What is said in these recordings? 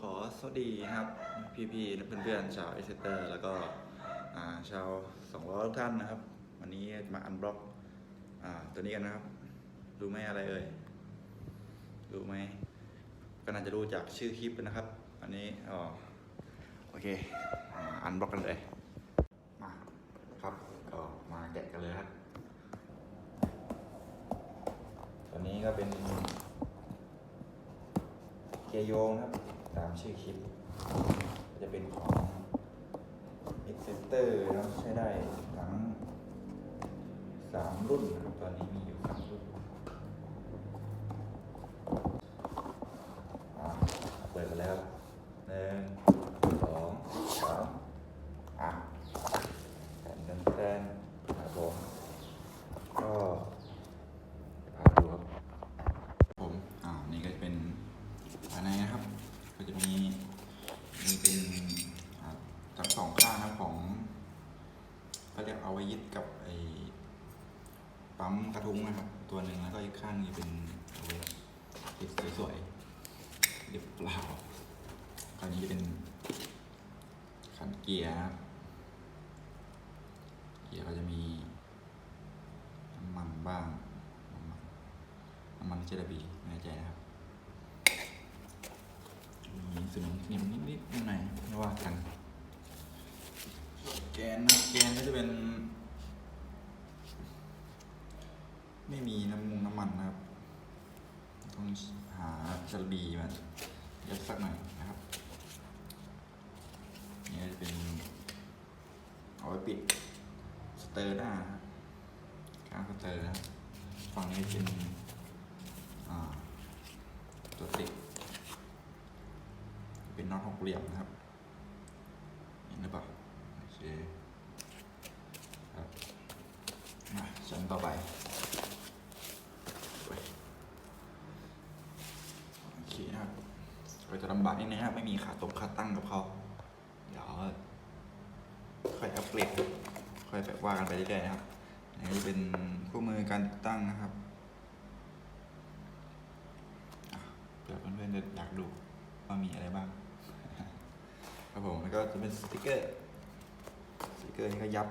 ขอสวัสดีนะครับ พี่ๆเพื่อนๆชาวเอเซเตอร์ แล้วก็ชาวสองร้อยท่านนะครับ วันนี้มาอันบล็อกตัวนี้กันนะครับ รู้ไหมอะไรเอ่ยรู้ไหมก็น่าจะรู้จากชื่อคลิปนะครับ อันนี้อ๋อโอเคอันบล็อกกันเลยมาครับก็มาแกะกันเลยครับตัวนี้ก็เป็นเกยโยงครับ ตามชื่อคลิปจะเป็นของ e x c e t e r นะใช้ได้ทั้งสามรุ่นนะครับตอนนี้มีอยู่สามรุ่นอะเปิดกันแล้วหนึ่งสองสามอะแทนแทนแทนครับผมก็พาดูครับ ผม อ่า นี่ก็จะเป็นภายในนะครับ ก็จะมี มีเป็นอ่าทั้งสอง ของก็เรียกเอาไว้ยึดกับไอ้ปั๊มกระทุ้งนะครับ ตัวหนึ่งแล้วก็อีกข้างนี้เป็นเอาไว้ติดสวยๆเรียบเปล่าคราวนี้จะเป็นขันเกียร์เกียร์ก็จะมีน้ำมันบ้างน้ำมันน้ำมันเจลาบีไม่แน่ใจนะครับมีสนิมสนิมนิดๆหน่อยไม่ว่ากัน แกนนะแกนก็จะเป็น ไม่มีน้ำมันน้ำมันนะครับ ต้องหาจลบีมายัดสักหน่อยนะครับนี่จะเป็นเอาไว้ปิดสเตอร์หน้านะครับข้างสเตอร์นะฝั่งนี้เป็นตัวติดเป็นน็อตหกเหลี่ยมนะครับเห็นหรือเปล่าโอเคครับมาชั้น ต่อไปไป โอเคนะครับก็จะลำบากนิดนึงนะครับไม่มีขาตรงขาตั้งกับเขาเดี๋ยวค่อยอัปเกรดค่อยแบบว่ากันไปเรื่อยๆนะครับนนี้จะเป็นคู่มือการติดตั้งนะครับเผื่อเพื่อนๆจะอยากดูว่ามีอะไรบ้าง ครับผมแล้วก็จะเป็นสติกเกอร์สติกเกอร์นี่ก็ยับ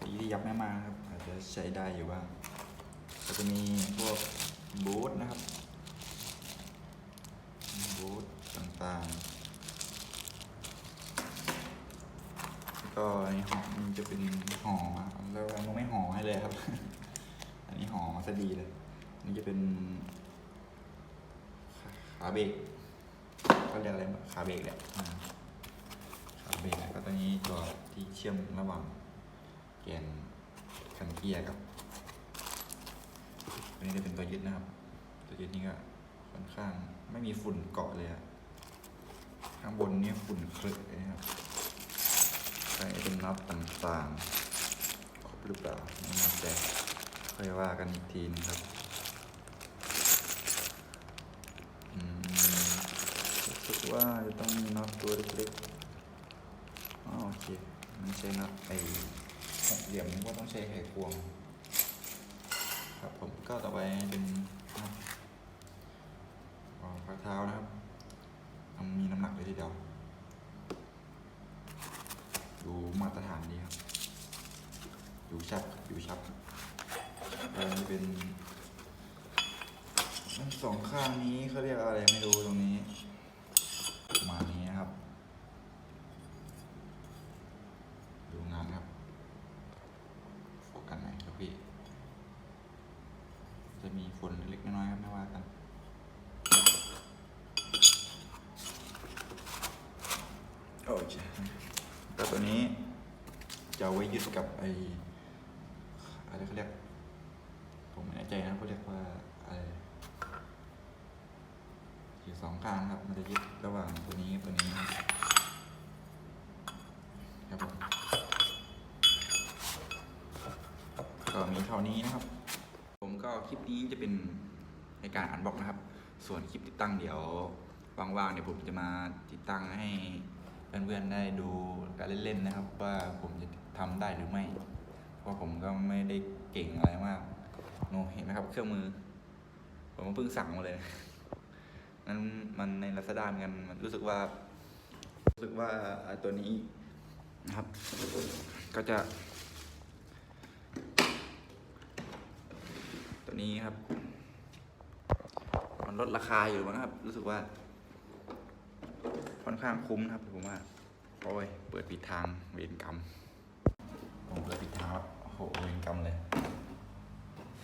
สีที่ยับไม่มากครับ อาจจะใช้ได้อยู่บ้างก็จะมีพวกบูทนะครับบูทต่างๆ ก็ในห่อมันจะเป็นห่อแล้วเราไม่ห่อให้เลยครับ อันนี้ห่อมาซะดีเลยนนี้จะเป็นขาเบรกเขาเรียกอะไรขาเบรกแหละขาเบรกแล้วก็ตัวนี้ตัวที่เชื่อมระหว่าง แกนคันเกียร์กับตัวนี้จะเป็นตัวยึดนะครับ ตัวยึดนี่ก็ค่อนข้างไม่มีฝุ่นเกาะเลยอะข้างบนนี่ฝุ่นคลึกนะครับใส่เป็นน็อตต่างๆ ครบหรือเปล่าไม่แน่ใจค่อยว่ากันอีกทีนึงครับอืมรู้สึกว่าจะต้องมีน็อตตัวเล็กๆอ๋อโอเคไม่ใช่น็อตไอ หกเหลี่ยมกว่าต้องใช้ไขควง ครับผมก็ต่อไปเป็นรองข้อเท้านะครับต้องมีน้ำหนักเลยทีเดียวดูมาตรฐานดีครับดูชัดดูชัดแล้วนี่เป็นทั้งสองข้างนี้เขาเรียกอะไรไม่รู้ตรงนี้ประมาณนี้นะครับ ดูงานครับโฟกัสไหนครับพี่ จะมีฝุ่นเล็กๆน้อยๆครับไม่ว่ากัน โอเคแต่ตัวนี้จะไว้ยึดกับไออะไรเขาเรียก ผมไม่แน่ใจนะเขาเรียกว่าอะไรอยู่สองข้างครับ มันจะยึดระหว่างตัวนี้ตัวนี้ครับผมก็มีเท่านี้นะครับ ผมก็คลิปนี้จะเป็นในการอันบล็อกนะครับ ส่วนคลิปติดตั้งเดี๋ยวว่างๆเดี๋ยวผมจะมาติดตั้งให้ เพื่อนๆได้ดูกันเล่นๆนะครับ ว่าผมจะทำได้หรือไม่ เพราะผมก็ไม่ได้เก่งอะไรมากโนเห็นไหมครับ เครื่องมือ ผมเพิ่งสั่งมาเลยคงั้นมันในลักษณะกันมันรู้สึกว่า รู้สึกว่าตัวนี้นะครับ ก็จะ ตัวนี้ครับ มันลดราคาอยู่มั้งครับ รู้สึกว่า ค่อนข้างคุ้มนะครับผมว่าโอ้ยเปิดผิดทางเวรกรรมผมเปิดผิดทางโอ้โหเวรกรรมเลย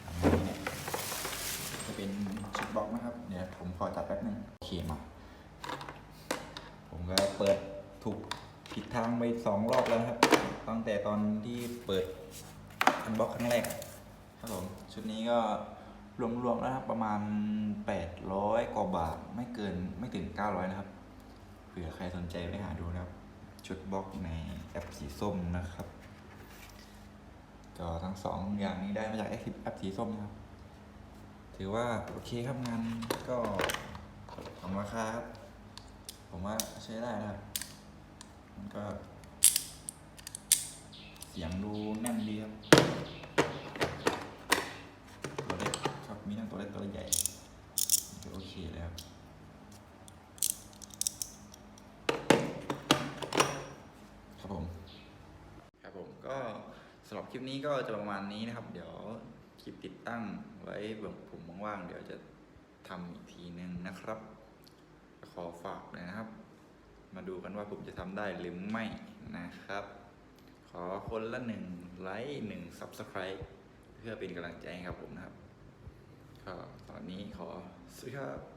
ทำไงเนี่ยจะเป็นชุดบล็อกนะครับเดี๋ยวผมขอจัดแป๊บนึงโอเคมาผมก็เปิดถูกผิดทางไปสองรอบแล้วครับตั้งแต่ตอนที่เปิดอันบล็อกครั้งแรกครับผมชุดนี้ก็รวมๆแล้วนะครับประมาณ 800 กว่าบาทไม่เกินไม่ถึง 900 นะครับ ผื่อใครสนใจไปหาดูนะครับ ชุดบล็อกในแอปสีส้มนะครับ ก็ทั้งสองอย่างนี้ได้มาจากแอปแอปสีส้มนะครับ ถือว่าโอเคครับงานก็ของราคาครับ ผมว่าใช้ได้นะครับ มันก็เสียงดูแน่นดีครับ ตัวเล็กครับมีทั้งตัวเล็กตัวใหญ่ก็โอเคเลยครับ ครับผม ครับผมก็ สำหรับคลิปนี้ก็จะประมาณนี้นะครับ เดี๋ยวคลิปติดตั้งไว้แบบผมว่างๆเดี๋ยวจะทำอีกทีนึงนะครับ ขอฝากเลยนะครับ มาดูกันว่าผมจะทำได้หรือไม่นะครับ ขอคนละหนึ่งไลค์หนึ่ง Subscribe เพื่อเป็นกำลังใจให้กับผมนะครับก็ตอนนี้ขอสวัสดีครับ